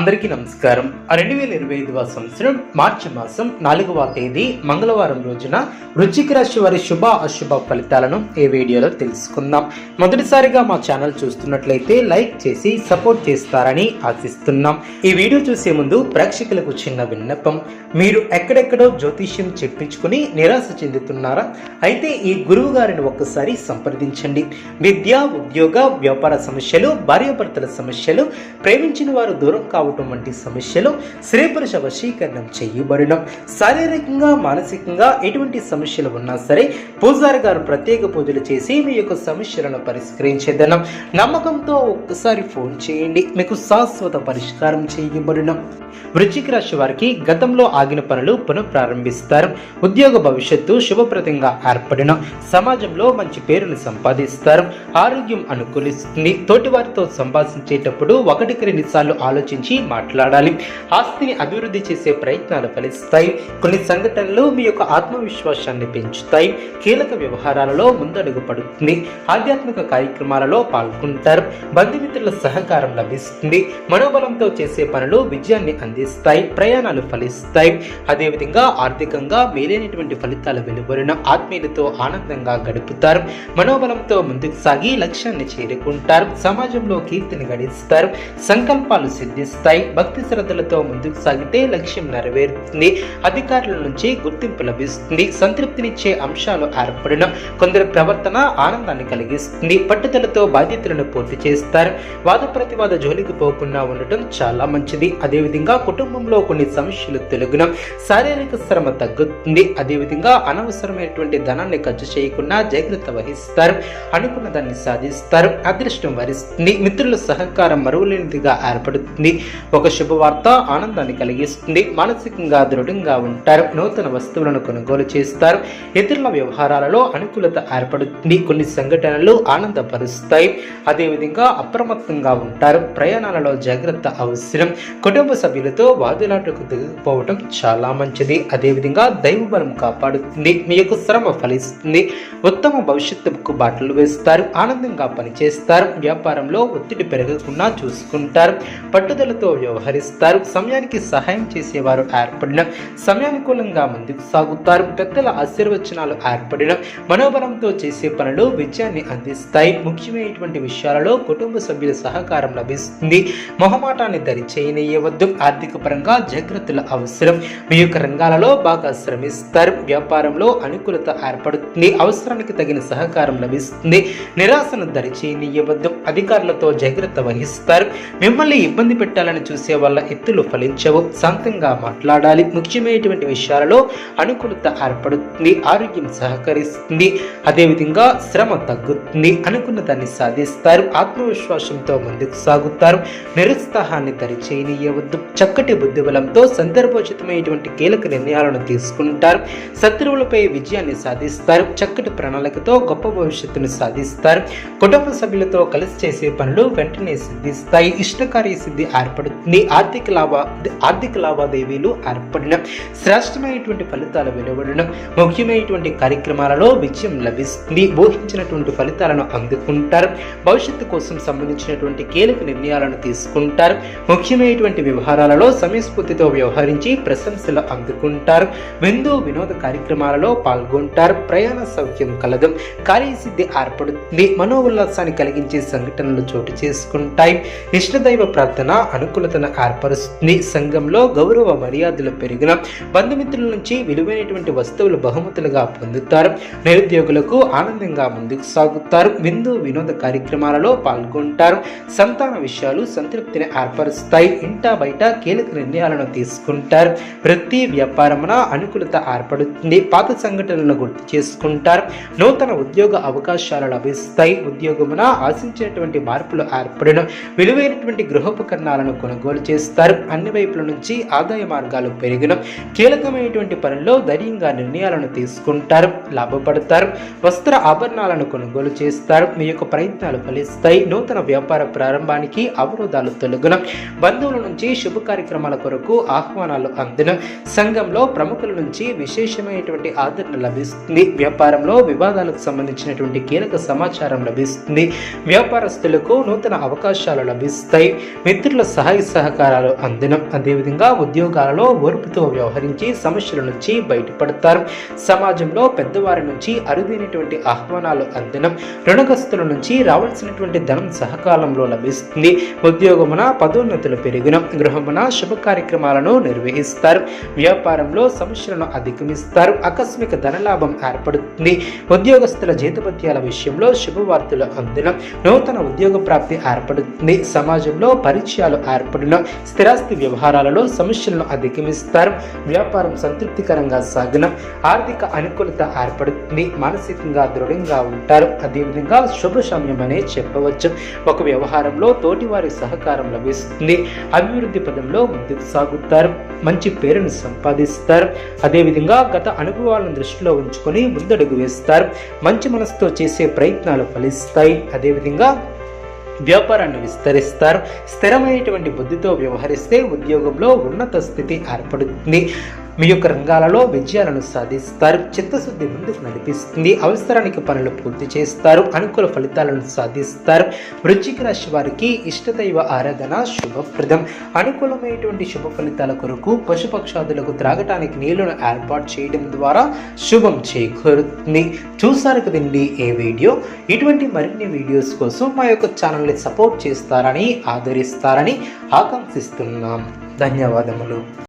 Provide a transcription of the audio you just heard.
అందరికీ నమస్కారం. రెండు వేల ఇరవై ఐదవ సంవత్సరం మార్చి మాసం నాలుగవ తేదీ మంగళవారం రోజున వృశ్చిక రాశి వారి శుభ అశుభ ఫలితాలను ఈ వీడియోలో తెలుసుకుందాం. మొదటిసారిగా మా ఛానల్ చూస్తున్నట్లయితే లైక్ చేసి సపోర్ట్ చేస్తారని ఆశిస్తున్నాం. ఈ వీడియో చూసే ముందు ప్రేక్షకులకు చిన్న విన్నపం. మీరు ఎక్కడెక్కడో జ్యోతిష్యం చెప్పించుకుని నిరాశ చెందుతున్నారా? అయితే ఈ గురువు గారిని ఒక్కసారి సంప్రదించండి. విద్య ఉద్యోగ వ్యాపార సమస్యలు భార్యాభర్తల సమస్యలు ప్రేమించిన వారు దూరం రావటం వంటి సమస్యలు స్త్రీ పురుష వశీకరణం చేయబడడం శారీరకంగా మానసికంగా ఎటువంటి సమస్యలు ఉన్నా సరే పూజారి గారు ప్రత్యేక పూజలు చేసి మీ యొక్క సమస్యలను పరిష్కరించేదనం. నమ్మకంతో ఒక్కసారి ఫోన్ చేయండి. మీకు శాశ్వత పరిష్కారం చేయబడడం వృశ్చిక రాశి వారికి గతంలో ఆగిన పనులు పునఃప్రారంభిస్తారు. ఉద్యోగ భవిష్యత్తు శుభప్రదంగా ఏర్పడిన. సమాజంలో మంచి పేరును సంపాదిస్తారు. ఆరోగ్యం అనుకూలిస్తుంది. తోటివారితో సంభాషించేటప్పుడు ఒకటికి రెండు సార్లు ఆలోచించి మాట్లాడాలి. ఆస్తిని అభివృద్ధి చేసే ప్రయత్నాలు ఫలిస్తాయి. కొన్ని సంఘటనలు మీ యొక్క ఆత్మవిశ్వాసాన్ని పెంచుతాయి. కీలక వ్యవహారాలలో ముందడుగు పడుతుంది. ఆధ్యాత్మిక కార్యక్రమాలలో పాల్గొంటారు. బంధుమిత్రుల సహకారం లభిస్తుంది. మనోబలంతో చేసే పనులు విజయాన్ని అందిస్తాయి. ప్రయాణాలు ఫలిస్తాయి. అదేవిధంగా ఆర్థికంగా మేలైనటువంటి ఫలితాలు వెలువరిన ఆత్మీయులతో ఆనందంగా గడుపుతారు. మనోబలంతో ముందుకు సాగి లక్ష్యాన్ని చేరుకుంటారు. సమాజంలో కీర్తిని గడిస్తారు. సంకల్పాలు సిద్ధిస్తారు. స్థాయి భక్తి శ్రద్ధలతో ముందుకు సాగితే లక్ష్యం నెరవేరుతుంది. అధికారుల నుంచి గుర్తింపు లభిస్తుంది. సంతృప్తినిచ్చే అంశాలు ఏర్పడిన కొందరి ప్రవర్తన ఆనందాన్ని కలిగిస్తుంది. పట్టుదలతో బాధ్యతలను పూర్తి చేస్తారు. వాద ప్రతివాద జోలికి పోకుండా ఉండటం చాలా మంచిది. అదేవిధంగా కుటుంబంలో కొన్ని సమస్యలు తొలగిన శారీరక శ్రమ తగ్గుతుంది. అదేవిధంగా అనవసరమైనటువంటి ధనాన్ని ఖర్చు చేయకుండా జాగ్రత్త వహిస్తారు. అనుకున్న దాన్ని సాధిస్తారు. అదృష్టం వరిస్తుంది. మిత్రుల సహకారం మరువలేనిదిగా ఏర్పడుతుంది. ఒక శుభవార్త ఆనందాన్ని కలిగిస్తుంది. మానసికంగా దృఢంగా ఉంటారు. నూతన వస్తువులను కొనుగోలు చేస్తారు. ఇతరుల వ్యవహారాలలో అనుకూలత ఏర్పడుతుంది. కొన్ని సంఘటనలు ఆనందపరుస్తాయి. అదేవిధంగా అప్రమత్తంగా ఉంటారు. ప్రయాణాలలో జాగ్రత్త అవసరం. కుటుంబ సభ్యులతో వాదులాటకు దిగకపోవడం చాలా మంచిది. అదేవిధంగా దైవ బలం కాపాడుతుంది. మీ యొక్క శ్రమ ఫలిస్తుంది. ఉత్తమ భవిష్యత్తుకు బాటలు వేస్తారు. ఆనందంగా పనిచేస్తారు. వ్యాపారంలో ఒత్తిడి పెరగకుండా చూసుకుంటారు. పట్టుదలతో వ్యవహరిస్తారు. సమయానికి సహాయం చేసేవారు ఏర్పడిన సమయానుకూలంగా ముందుకు సాగుతారు. పెద్దల ఆశీర్వచనాలు ఏర్పడిన మనోబలంతో చేసే పనులు విజయాన్ని అందిస్తాయి. ముఖ్యమైనటువంటి విషయాలలో కుటుంబ సభ్యుల సహకారం లభిస్తుంది. మొహమాటాన్ని దరిచేయనీయవద్దు. ఆర్థిక పరంగా జాగ్రత్తలు అవసరం. మీ యొక్క రంగాలలో బాగా శ్రమిస్తారు. వ్యాపారంలో అనుకూలత ఏర్పడుతుంది. అవసరానికి తగిన సహకారం లభిస్తుంది. నిరాశను దరిచేయనీయవద్దు. అధికారులతో జాగ్రత్త వహిస్తారు. మిమ్మల్ని ఇబ్బంది పెట్టాలని చూసే వల్ల ఎత్తులు ఫలించవు. శాంతంగా మాట్లాడాలి. ముఖ్యమైనటువంటి విషయాలలో అనుకూలత ఏర్పడుతుంది. ఆరోగ్యం సహకరిస్తుంది. అదేవిధంగా శ్రమ తగ్గుతుంది. అనుకున్న దాన్ని సాధిస్తారు. ఆత్మవిశ్వాసంతో ముందుకు సాగుతారు. నిరుత్సాహాన్ని దరిచేయనీయవద్దు చక్కటి బుద్ధిబలంతో సందర్భోచితమైనటువంటి కీలక నిర్ణయాలను తీసుకుంటారు. శత్రువులపై విజయాన్ని సాధిస్తారు. చక్కటి ప్రణాళికతో గొప్ప భవిష్యత్తును సాధిస్తారు. కుటుంబ సభ్యులతో కలిసి చేసే పనులు వెంటనే సిద్ధిస్తాయి. ఇష్టకార్య సిద్ధి ఏర్పడుతుంది. నీ ఆర్థిక లాభ ఆర్థిక లావాదేవీలు ఏర్పడిన శ్రేష్టమైనటువంటి ఫలితాలు వెలువడడం ముఖ్యమైనటువంటి కార్యక్రమాలలో విజయం లభిస్తుంది. ఊహించినటువంటి ఫలితాలను అందుకుంటారు. భవిష్యత్తు కోసం సంబంధించినటువంటి కీలక నిర్ణయాలను తీసుకుంటారు. ముఖ్యమైనటువంటి వ్యవహారాలలో సమయస్ఫూర్తితో వ్యవహరించి ప్రశంసలు అందుకుంటారు. విందు వినోద కార్యక్రమాలలో పాల్గొంటారు. ప్రయాణ సౌఖ్యం కలదు. కార్యసిద్ధి ఏర్పడుతుంది. మనోల్లాసాన్ని కలిగించే సంఘటనలు చోటు చేసుకుంటాయి. ఇష్టదైవ ప్రార్థన అనుకూలతను ఏర్పరుస్తుంది. సంఘంలో గౌరవ మర్యాదలు పెరిగిన బంధుమిత్రుల నుంచి విలువైనటువంటి వస్తువులు బహుమతులుగా పొందుతారు. నిరుద్యోగులకు ఆనందంగా ముందుకు సాగుతారు. విందు వినోద కార్యక్రమాలలో పాల్గొంటారు. సంతాన విషయాలు సంతృప్తిని ఏర్పరుస్తాయి. ఇంటా బయట కీలక నిర్ణయాలను తీసుకుంటారు. వృత్తి వ్యాపారమున అనుకూలత ఏర్పడుతుంది. పాత సంఘటనలను గుర్తు చేసుకుంటారు. నూతన ఉద్యోగ అవకాశాలు లభిస్తాయి. ఉద్యోగమున ఆశించినటువంటి మార్పులు ఏర్పడిన. విలువైనటువంటి గృహోపకరణాలను కొనుగోలు చేస్తారు. అన్ని వైపుల నుంచి ఆదాయ మార్గాలు పెరిగిన కీలకమైనటువంటి పనుల్లో ధైర్యంగా నిర్ణయాలను తీసుకుంటారు లాభపడతారు వస్త్ర ఆభరణాలను కొనుగోలు చేస్తారు. మీ యొక్క ప్రయత్నాలు ఫలిస్తాయి. నూతన వ్యాపార ప్రారంభానికి అవరోధాలు తొలగిన బంధువుల నుంచి శుభ కార్యక్రమాల కొరకు ఆహ్వానాలు అందిన సంఘంలో ప్రముఖుల నుంచి విశేషమైనటువంటి ఆదరణ లభిస్తుంది. వ్యాపారంలో వివాదాలకు సంబంధించినటువంటి కీలక సమాచారం లభిస్తుంది. వ్యాపారస్తులకు నూతన అవకాశాలు లభిస్తాయి. మిత్రుల సహ సహాయ సహకారాలు అందడం అదేవిధంగా ఉద్యోగాలలో ఓర్పుతో వ్యవహరించి సమస్యల నుంచి బయటపడతారు. సమాజంలో పెద్దవారి నుంచి అరుదైనటువంటి ఆహ్వానాలు అందినం రుణగ్రస్తుల నుంచి రావాల్సినటువంటి ధనం సహకాలంలో లభిస్తుంది. ఉద్యోగమున పదోన్నతులు పెరిగిన గృహమున శుభ కార్యక్రమాలను నిర్వహిస్తారు. వ్యాపారంలో సమస్యలను అధిగమిస్తారు. ఆకస్మిక ధనలాభం ఏర్పడుతుంది. ఉద్యోగస్తుల జీతపత్యాల విషయంలో శుభవార్తలు అందినం నూతన ఉద్యోగ ప్రాప్తి ఏర్పడుతుంది. సమాజంలో పరిచయాలు ఏర్పడిన స్థిరాస్తి వ్యవహారాలలో సమస్యలను అధిగమిస్తారు. వ్యాపారం సంతృప్తికరంగా సాగిన ఆర్థిక అనుకూలత ఏర్పడుతుంది. మానసికంగా దృఢంగా ఉంటారు. అదేవిధంగా శుభ సమయం అనే చెప్పవచ్చు. ఒక వ్యవహారంలో తోటివారి సహకారం లభిస్తుంది. అభివృద్ధి పదంలో ముందుకు సాగుతారు. మంచి పేరును సంపాదిస్తారు. అదేవిధంగా గత అనుభవాలను దృష్టిలో ఉంచుకొని ముందడుగు వేస్తారు. మంచి మనసుతో చేసే ప్రయత్నాలు ఫలిస్తాయి. అదేవిధంగా వ్యాపారాన్ని విస్తరిస్తారు. స్థిరమైనటువంటి బుద్ధితో వ్యవహరిస్తే ఉద్యోగంలో ఉన్నత స్థితి ఏర్పడుతుంది. మీ యొక్క రంగాలలో విజయాలను సాధిస్తారు. చిత్తశుద్ధి ముందుకు నడిపిస్తుంది. అవసరానికి పనులు పూర్తి చేస్తారు. అనుకూల ఫలితాలను సాధిస్తారు. వృశ్చిక రాశి వారికి ఇష్టదైవ ఆరాధన శుభప్రదం. అనుకూలమైనటువంటి శుభ ఫలితాల కొరకు పశుపక్షాదులకు త్రాగటానికి నీళ్ళను ఏర్పాటు చేయడం ద్వారా శుభం చేకూరుతుంది. చూసారు కదండి ఏ వీడియో? ఇటువంటి మరిన్ని వీడియోస్ కోసం మా యొక్క ఛానల్ని సపోర్ట్ చేస్తారని ఆదరిస్తారని ఆకాంక్షిస్తున్నాం. ధన్యవాదములు.